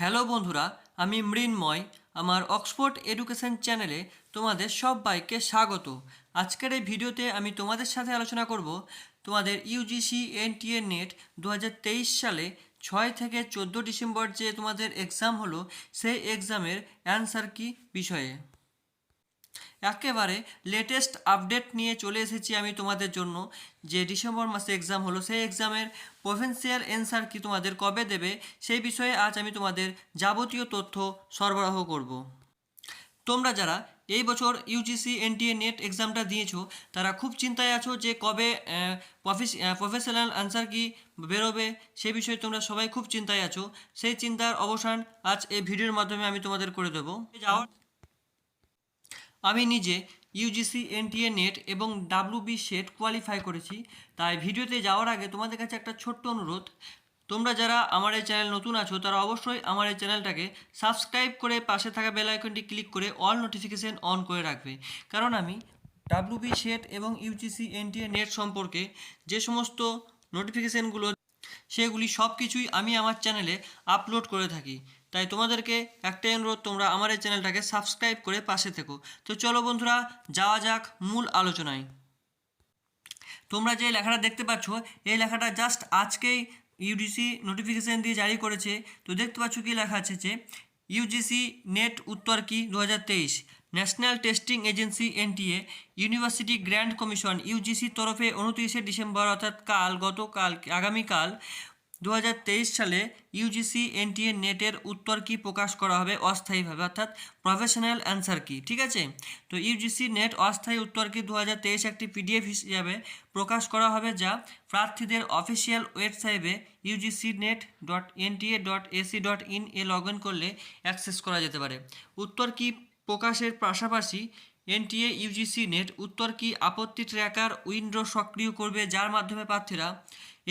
Hello বন্ধুরা, আমি মৃন্ময়। আমার অক্সফোর্ড এডুকেশন চ্যানেলে তোমাদের সবাইকে স্বাগত। আজকের এই ভিডিওতে আমি তোমাদের সাথে আলোচনা করব তোমাদের ইউজিসি এনটিএ নেট দু হাজার তেইশ সালে ছয় থেকে চোদ্দ ডিসেম্বর যে তোমাদের এক্সাম হলো, সেই এক্সামের অ্যান্সার কি বিষয়ে? একেবারে লেটেস্ট আপডেট নিয়ে চলে এসেছি আমি তোমাদের জন্য। যে ডিসেম্বর মাসে এক্সাম হলো, সেই এক্সামের প্রভিন্সিয়াল অ্যান্সার কি তোমাদের কবে দেবে, সেই বিষয়ে আজ আমি তোমাদের যাবতীয় তথ্য সরবরাহ করব। তোমরা যারা এই বছর ইউজিসি এনটিএ নেট এক্সামটা দিয়েছ, তারা খুব চিন্তায় আছো যে কবে প্রফেশনাল আনসার কি বেরোবে সেই বিষয়ে তোমরা সবাই খুব চিন্তায় আছো। সেই চিন্তার অবসান আজ এই ভিডিওর মাধ্যমে আমি তোমাদের করে দেবো। যাওয়ার আমি নিজে ইউজিসি এনটিএ নেট এবং ডাব্লিউবি সেট কোয়ালিফাই করেছি। তাই ভিডিওতে যাওয়ার আগে তোমাদের কাছে একটা ছোট্ট অনুরোধ। তোমরা যারা আমার এই চ্যানেল নতুন আছো, তারা অবশ্যই আমার এই চ্যানেলটাকে সাবস্ক্রাইব করে পাশে থাকা বেল আইকনটি ক্লিক করে অল নোটিফিকেশান অন করে রাখবে। কারণ আমি ডাব্লিউবি সেট এবং ইউজিসি এনটিএ নেট সম্পর্কে যে সমস্ত নোটিফিকেশানগুলো সেগুলি সব কিছুই আমি আমার চ্যানেলে আপলোড করে থাকি। তাই তোমাদেরকে একটাই অনুরোধ, তোমরা আমার এই চ্যানেলটাকে সাবস্ক্রাইব করে পাশে থেকো। তো চলো বন্ধুরা, যাওয়া যাক মূল আলোচনায়। তোমরা যে লেখাটা দেখতে পাচ্ছ, এই লেখাটা জাস্ট আজকেই ইউডিসি নোটিফিকেশান দিয়ে জারি করেছে। তো দেখতে পাচ্ছ কি লেখা আছে যে ইউজিসি নেট উত্তর কি? দু হাজার তেইশ National Testing Agency NTA University Grand Commission ইউজিসির তরফে উনত্রিশে ডিসেম্বর, অর্থাৎ কাল, গতকাল, আগামীকাল দু হাজার তেইশ সালে ইউজিসি এনটিএ নেটের উত্তর কি প্রকাশ করা হবে অস্থায়ীভাবে? অর্থাৎ প্রফেশনাল অ্যান্সার কি, ঠিক আছে? তো ইউজিসি নেট অস্থায়ী উত্তর কি দু হাজার তেইশ একটি পিডিএফ হিসাবে প্রকাশ করা হবে যা প্রার্থীদের অফিসিয়াল ওয়েবসাইটে UGC NET dot NTA dot AC dot in A log করলে অ্যাক্সেস করা যেতে পারে। উত্তর কি প্রকাশের পাশাপাশি এনটিএ, ইউজিসি, নেট, উত্তর কি আপত্তি ট্র্যাকার উইন্ডো সক্রিয় করবে যার মাধ্যমে প্রার্থীরা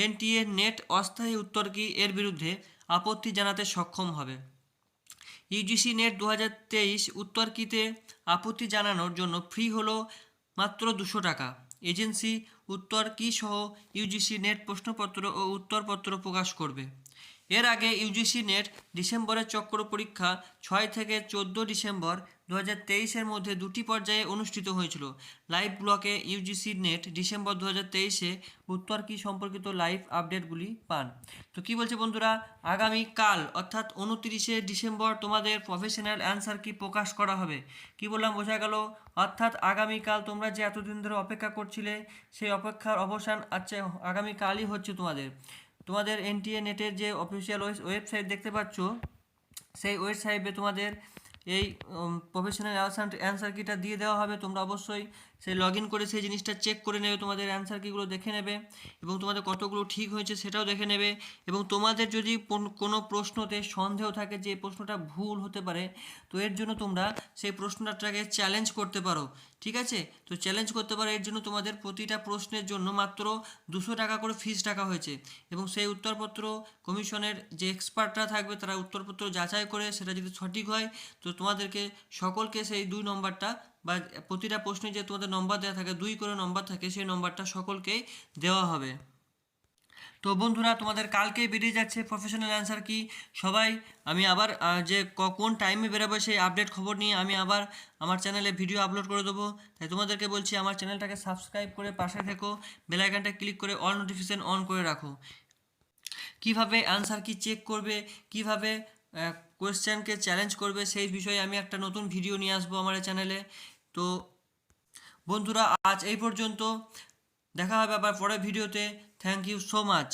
এনটিএ, নেট, অস্থায়ী উত্তর কি এর বিরুদ্ধে আপত্তি জানাতে সক্ষম হবে? ইউজিসি, নেট দু হাজার তেইশ উত্তর কিতে আপত্তি জানানোর জন্য ফ্রি হলো মাত্র দুশো টাকা। এজেন্সি, উত্তর কি সহ ইউজিসি, নেট প্রশ্নপত্র ও উত্তরপত্র প্রকাশ করবে। এর আগে ইউজিসি, নেট ডিসেম্বরের চক্র পরীক্ষা ছয় থেকে চোদ্দ ডিসেম্বর দু হাজার মধ্যে দুটি পর্যায়ে অনুষ্ঠিত হয়েছিল। লাইভ ব্লকে ইউজিসি নেট ডিসেম্বর দু হাজার তেইশে উত্তর কি সম্পর্কিত লাইভ আপডেটগুলি পান? তো কি বলছে বন্ধুরা? আগামী কাল, অর্থাৎ উনত্রিশে ডিসেম্বর তোমাদের প্রফেশনাল অ্যান্সার কি প্রকাশ করা হবে? কি বললাম বোঝা গেল? অর্থাৎ আগামীকাল তোমরা যে এতদিন ধরে অপেক্ষা করছিলে, সেই অপেক্ষার অবসান আচ্ছা আগামীকালই হচ্ছে তোমাদের। তোমাদের এনটিএ নেটের যে অফিসিয়াল ওয়েবসাইট দেখতে পাচ্ছ, সেই ওয়েবসাইটে তোমাদের এই প্রফেশনাল অ্যান্সার কিটা দিয়ে দেওয়া হবে। তোমরা অবশ্যই সেই লগ ইন করে সেই জিনিসটা চেক করে নেবে, তোমাদের অ্যান্সার কিগুলো দেখে নেবে এবং তোমাদের কতগুলো ঠিক হয়েছে সেটাও দেখে নেবে এবং তোমাদের যদি কোনো প্রশ্নতে সন্দেহ থাকে যে প্রশ্নটা ভুল হতে পারে, তো এর জন্য তোমরা সেই প্রশ্নটাকে চ্যালেঞ্জ করতে পারো, ঠিক আছে? তো চ্যালেঞ্জ করতে পারো, এর জন্য তোমাদের প্রতিটা প্রশ্নের জন্য মাত্র দুশো টাকা করে ফিস টাকা হয়েছে এবং সেই উত্তরপত্র কমিশনের যে এক্সপার্টরা থাকবে, তারা উত্তরপত্র যাচাই করে সেটা যদি সঠিক হয়, তো তোমাদেরকে সকলকে সেই দুই নম্বরটা বা প্রতিটা প্রশ্নে যে তোমাদের নম্বর দেওয়া থাকে, দুই করে নম্বর থাকে, সেই নম্বরটা সকলকেই দেওয়া হবে। তো বন্ধুরা, তোমাদের কালকেই বেরিয়ে যাচ্ছে প্রফেশনাল অ্যান্সার কি? সবাই, আমি আবার যে কোন টাইমে বেরোবে সেই আপডেট খবর নিয়ে আমি আবার আমার চ্যানেলে ভিডিও আপলোড করে দেবো। তাই তোমাদেরকে বলছি, আমার চ্যানেলটাকে সাবস্ক্রাইব করে পাশে থেকো বেলাইকানটা ক্লিক করে অল নোটিফিকেশান অন করে রাখো। কীভাবে অ্যান্সার কি চেক করবে? কীভাবে কোয়েশ্চেনকে চ্যালেঞ্জ করবে, সেই বিষয়ে আমি একটা নতুন ভিডিও নিয়ে আসব আমার চ্যানেলে তো বন্ধুরা, আজ এই পর্যন্ত। দেখা হবে আবার পরের ভিডিওতে থ্যাংক ইউ সো মাচ